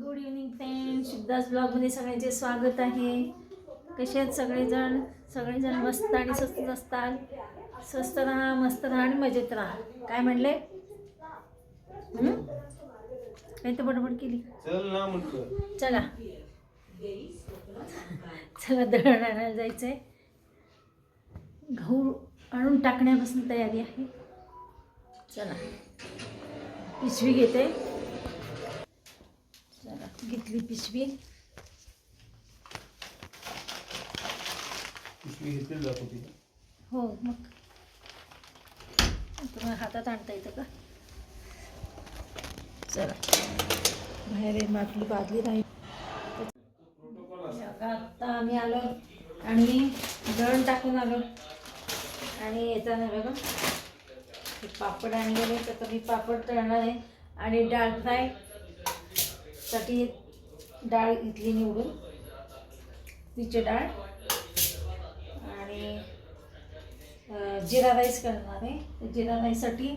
Good evening friend शुभदास ब्लॉगमध्ये सगळ्यांचे स्वागत आहे. कसे आहेत सगळेजण? सगळेजण मस्त आणि स्वस्त असतात स्वस्त राहा मस्त राहा आणि मजेत राहा. काय म्हणले? काही तर बडबड केली. चल चला. चला दळण आणायला जायचं आहे गहू आणून टाकण्यापासून तयारी आहे. चला. पिशवी घेते. घेतली पिशवी. पिशवी घेतली जातो तिथे हो मग. तुम्हाला हातात आणता येतं का? चला. बाहेर आपली बादली राहील. आता आम्ही आलो आणि दळण टाकून आलो. आणि येताना बघा. हे पापड आणलेले तर मी पापड तळणार आहे. आणि डाळ फ्रायसाठी डाळ इथली निवडून. तिची डाळ. आणि जिरा राईस करणार आहे. जिरा राईससाठी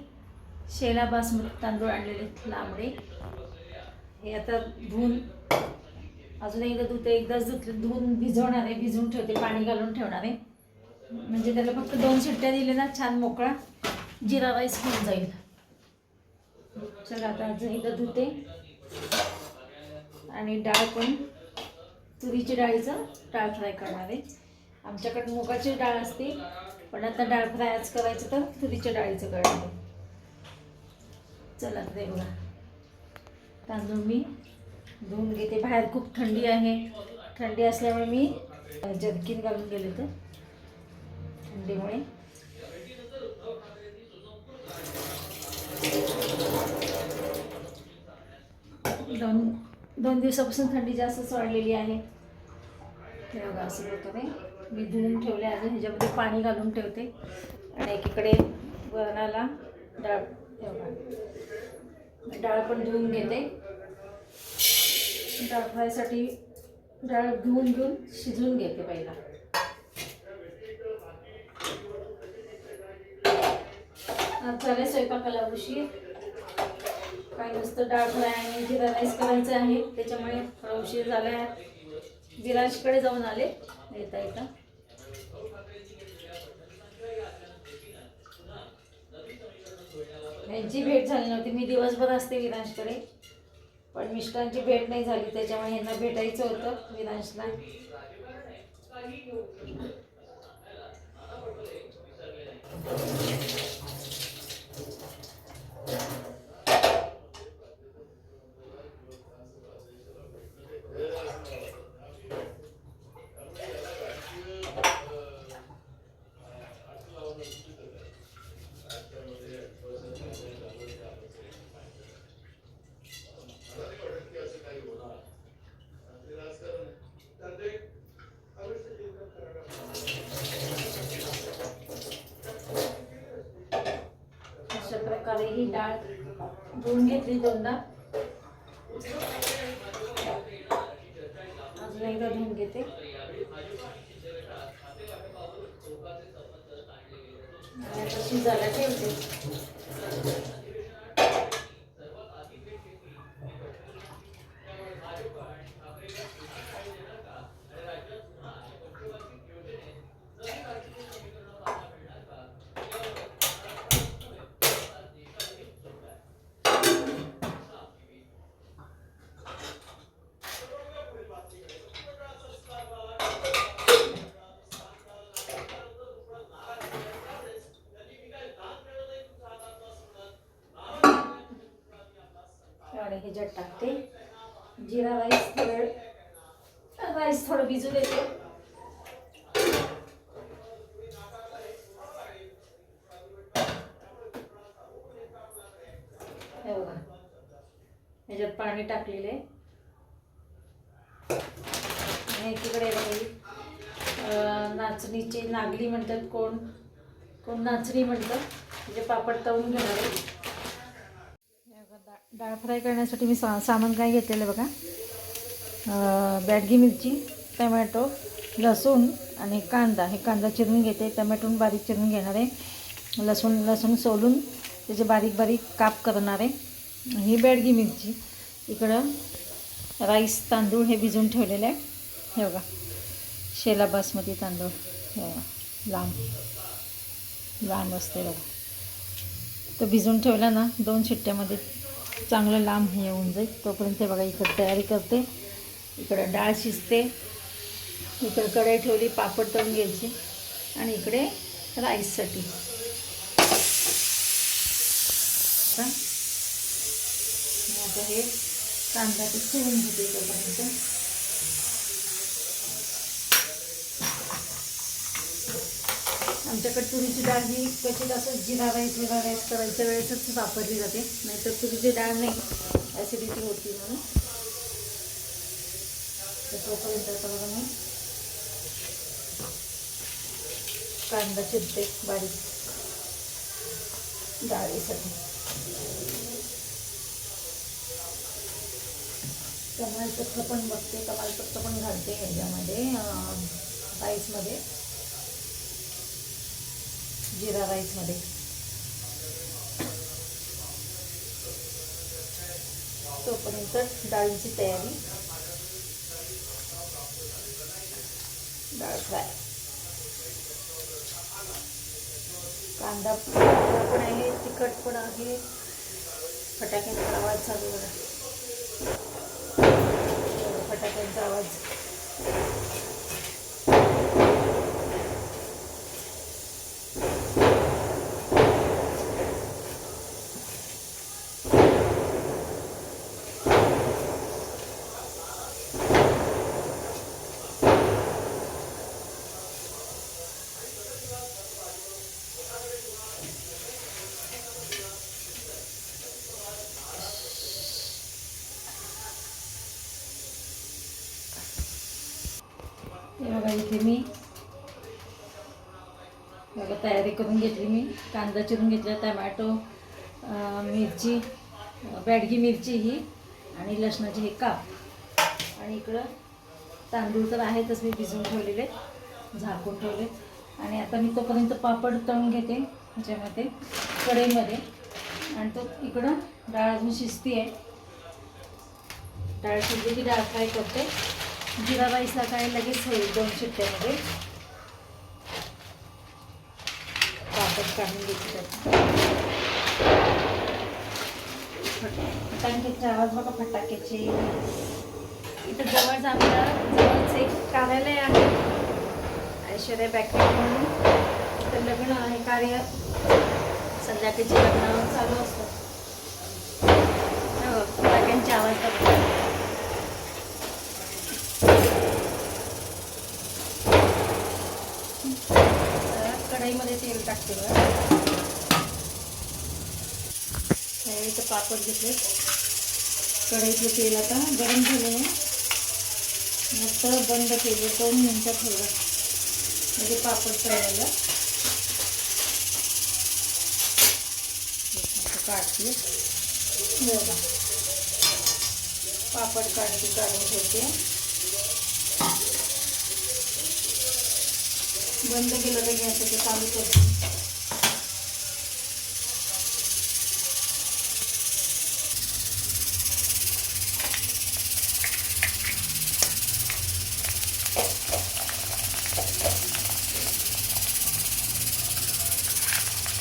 शेला बासमती तांदूळ आणलेले लांबडे. हे आता धुवून अजून एकदा धुते एकदाच धुतले धुवून भिजवणार आहे. भिजवून ठेवते पाणी घालून ठेवणार आहे. म्हणजे त्याला फक्त दोन शिट्ट्या दिले ना छान मोकळा जिरा राईस होऊन जाईल. चला आता अजून एकदा धुते. आणि डाळ पण तुरीच्या डाळीचं डाळ फ्राय करणार आहे. आमच्याकडे मुगाची डाळ असते पण आता डाळ फ्राय आज करायचं तर तुरीच्या डाळीचं करणार आहे. चला ते बघा. तांदूळ मी धुवून घेते. बाहेर खूप थंडी आहे. थंडी असल्यामुळे मी जर्किन घालून गेले तर थंडीमुळे दोन दोन दिवसापासून थंडी जास्तच वाढलेली आहे. हे बघा असं प्रकारे मी धुवून ठेवले अजून ह्याच्यामध्ये पाणी घालून ठेवते. आणि एकीकडे वरणाला डाळ ठेवा डाळ पण धुवून घेते. डाळ फ्रायसाठी डाळ धुवून घेऊन शिजवून घेते पहिला. झाले स्वयंपाकाला उशीर. काय नुसतं डाळ फ्राय आणि जिरा राईस करायचं आहे. त्याच्यामुळे थोडा उशीर झाला आहे विराजकडे जाऊन आले. येता येता. यांची भेट झाली नव्हती. मी दिवसभर असते विरांशकडे पण मिस्टरांची भेट नाही झाली. त्याच्यामुळे यांना भेटायचं होतं विरांशला you प्रकारे ही डाळ धुवून घेतली दोनदा. अजून एकदा धुवून घेते. शिजायला ठेवते. आणि ह्याच्यात टाकते. जिरा राईस थोडं राईस थोडं भिजू देते हे बघा. ह्याच्यात पाणी टाकलेलं आहे. आणि नाचणीची नागली म्हणतात कोण? कोण नाचणी म्हणतं? म्हणजे पापड तळून घेणार. आहे डाळ फ्राय करण्यासाठी मी सा सामान काय घेतलेलं बघा. बॅडगी मिरची टमॅटो लसूण आणि कांदा. हे कांदा चिरून घेते. टमॅटोन बारीक चिरून घेणार आहे. लसूण लसूण सोलून त्याचे बारीक बारीक काप करणार आहे. ही बॅडगी मिरची. इकडं राईस तांदूळ हे भिजवून ठेवलेले आहे. हे बघा. शेला बासमती तांदूळ. हे लांब. लांब असते बघा. तो भिजवून ठेवला ना दोन शिट्ट्यामध्ये चांगलं लांब हे होऊन जाईल. तोपर्यंत बघा इकडे तयारी करते. इकडं डाळ शिजते. इकडं कढई ठेवली पापड तळून घ्यायची. आणि इकडे राईससाठी. आता आता हे कांदा ते चिरून घेते तोपर्यंत. आमच्याकडे तुरीची डाळ ही क्वचित असं जिरा राईस विरा राईस करायच्या वेळेसच वापरली जाते. नाहीतर तुरीची डाळ नाही ॲसिडिटी होती म्हणून. तोपर्यंत आता बघा मी. कांदा चिरते बारीक. डाळीसाठी. कमालपत्र पण बघते कमालपत्र पण घालते ह्याच्यामध्ये राईसमध्ये जिरा राईसमध्ये. तोपर्यंत डाळीची तयारी. डाळ फ्राय. कांदा पण आहे तिखट पण आहे. फटाक्यांचा आवाज चालू फटाक्यांचा आवाज. बघा इथे मी बघा तयारी करून घेतली मी. कांदा चिरून घेतला टमॅटो मिरची बॅडगी मिरची ही आणि लसणाचे हे काप. आणि इकडं तांदूळ तर आहेतच मी भिजवून ठेवलेले झाकून ठेवले आणि आता मी तोपर्यंत पापड तळून घेते ह्याच्यामध्ये कढईमध्ये. आणि तो इकडं डाळ अजून शिजती आहे डाळ शिजली की डाळ फ्राय करते. जिरा राईसला काय लगेच होईल दोन शिट्ट्यामध्ये. पापड काढून घेतलं त्यात. फटाक्याचे आवाज बघा फटाक्याचे. इथं जवळच आमच्या जवळच एक कार्यालय आहे. ऐश्वर्या बॅकरी म्हणून. तर लग्न आहे कार्य. संध्याकाळचे लग्न चालू असतात हो, फटाक्यांचे आवाज बघा तर कढईमध्ये तेल टाकते बघा. त्यावेळी तर पापड घेतले कढईतलं तेल आता गरम झालं मस्त बंद केलं दोन मिनटं ठेवलं. म्हणजे पापड तळायला काढते. हो पापड काढते काढून ठेवते. बंद केलं तर गॅस ते चालू करते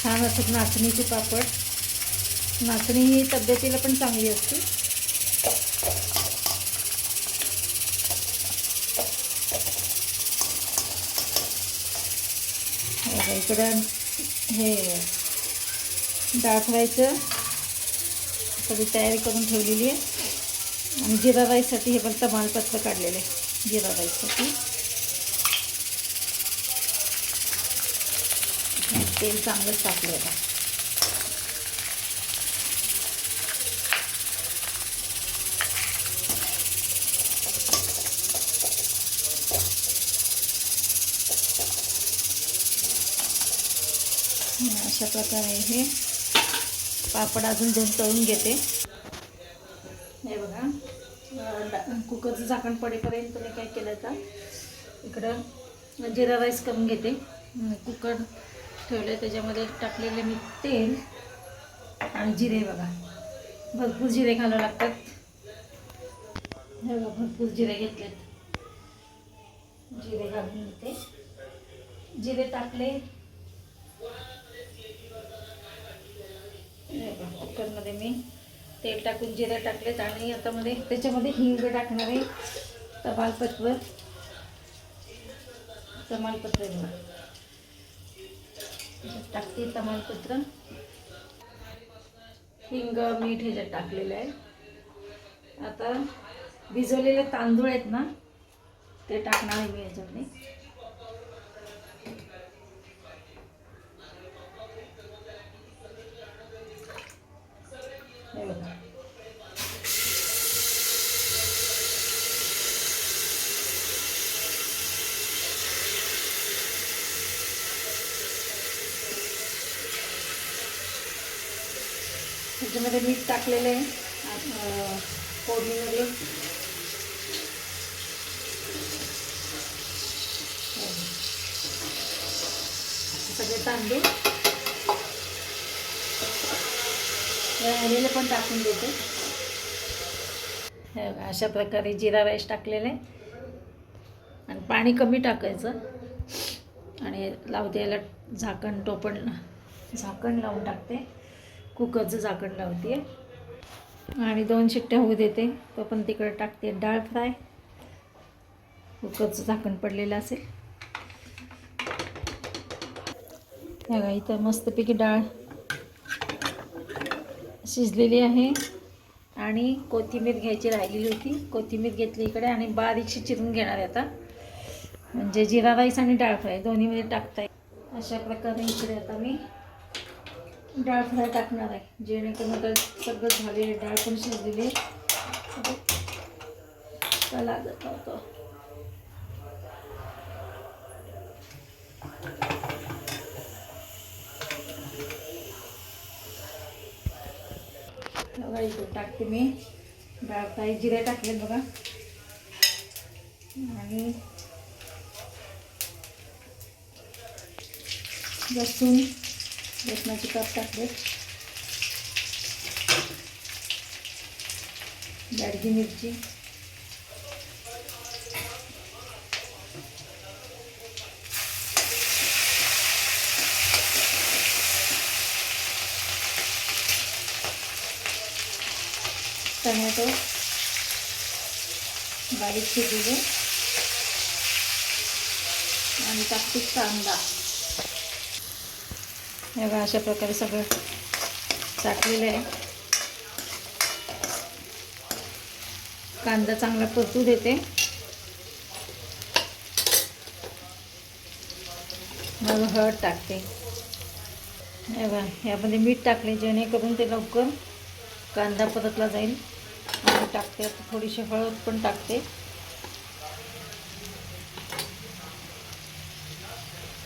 छान असतात नाचणीचे पापड. नाचणी ही तब्येतीला पण चांगली असते बघा, इकडं हे डाळ फ्रायचं सगळी तयारी करून ठेवलेली आहे. आणि जिरा राईससाठी हे पण तमालपत्र काढलेलं आहे. जिरा राईससाठी तेल चांगलंच टाकलं आहे अशा प्रकारे हे पापड अजून दोन तळून घेते. हे बघा कुकरचं झाकण पडेपर्यंत मी काय केलं तर इकडं जिरा राईस करून घेते. कुकर ठेवलं त्याच्यामध्ये टाकलेले मी तेल आणि जिरे बघा. भरपूर जिरे घालावं लागतात. हे बघा, भरपूर जिरे घेतलेत. जिरे घालून घेते. जिरे टाकले कुकरमध्ये मी तेल टाकून जिरे टाकलेत आणि आता मध्ये त्याच्यामध्ये हिंग टाकणार आहे तमालपत्र तमालपत्र आहे टाकते तमालपत्र हिंग मीठ ह्याच्यात टाकलेलं आहे. आता भिजवलेले तांदूळ आहेत ना ते टाकणार आहे मी ह्याच्यामध्ये. त्याच्यामध्ये मीठ टाकलेलं आहे. फोडणीमध्ये. सगळे तांदूळ राहिलेले पण टाकून देते. हे बघा, अशा प्रकारे जिरा राईस टाकलेला. आहे आणि पाणी कमी टाकायचं. आणि लावते याला झाकण टोपण झाकण लावून टाकते. कुकरचं झाकण लावते. आणि दोन शिट्ट्या होऊ देते. तो पण तिकडे टाकते. डाळ फ्राय. कुकरचं झाकण पडलेलं असेल. बघा इथं मस्तपैकी डाळ शिजलेली आहे. आणि कोथिंबीर घ्यायची राहिलेली होती. कोथिंबीर घेतली इकडे आणि बारीकशी चिरून घेणार आहे आता. म्हणजे जिरा राईस आणि डाळ फ्राय दोन्हीमध्ये टाकता येईल अशा प्रकारे इकडे आता मी डाळ फ्राय टाकणार आहे. जेणेकरून आता सगळं झालेलं डाळ पण शिजलेली आहे. आता लागत होतं बघा इथे टाकते मी. डाळ जिरे टाकले बघा. आणि लसूण लसणाचे काप टाकले दाडगी मिरची. टमॅटो बारीक शिजले आणि टाकते कांदा. हे बघा अशा प्रकारे सगळं टाकलेलं आहे. कांदा चांगला परतू देते. मग हळद टाकते. हे बघा यामध्ये मीठ टाकले जेणेकरून ते लवकर कांदा परतला जाईल. टाकते आता थोडीशी हळद पण टाकते.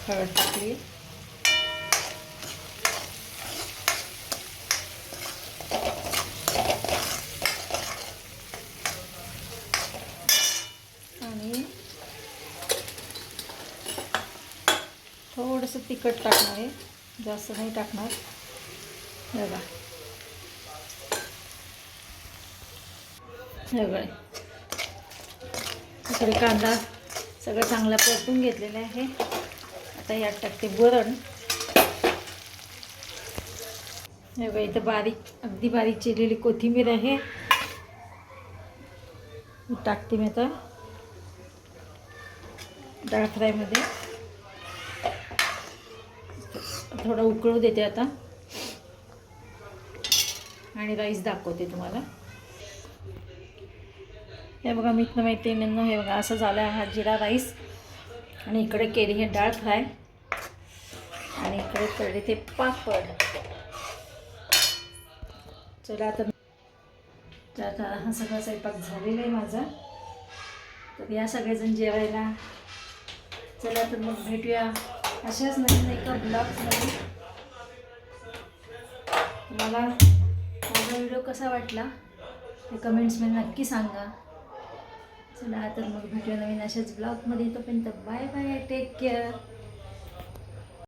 हळद टाकली. आणि थोडंसं तिखट टाकणार आहे. जास्त नाही टाकणार. बघा. सगळे. इकडे कांदा सगळं चांगला परतून घेतलेला आहे. आता यात टाकते वरण. हे बघा इथं बारीक अगदी बारीक चिरलेली कोथिंबीर आहे. टाकते मी आता. डाळ फ्रायमध्ये. थोडं उकळू देते आता. आणि राईस दाखवते तुम्हाला. हे बघा मी मित्र मैत्रिणींनो हे बघा असं झालं आहे हा जिरा राईस. आणि इकडे केली हे डाळ फ्राय. आणि इकडे तळले ते पापड. चला आता तर आता हा सगळा स्वयंपाक झालेला आहे माझा. तर या सगळेजण जेवायला. चला तर मग भेटूया अशाच नवीन एका ब्लॉगमध्ये. तुम्हाला माझा व्हिडिओ कसा वाटला ते कमेंट्समध्ये नक्की सांगा. चला तर मग भेटूया नवीन अशाच ब्लॉगमध्ये तोपर्यंत बाय बाय टेक केअर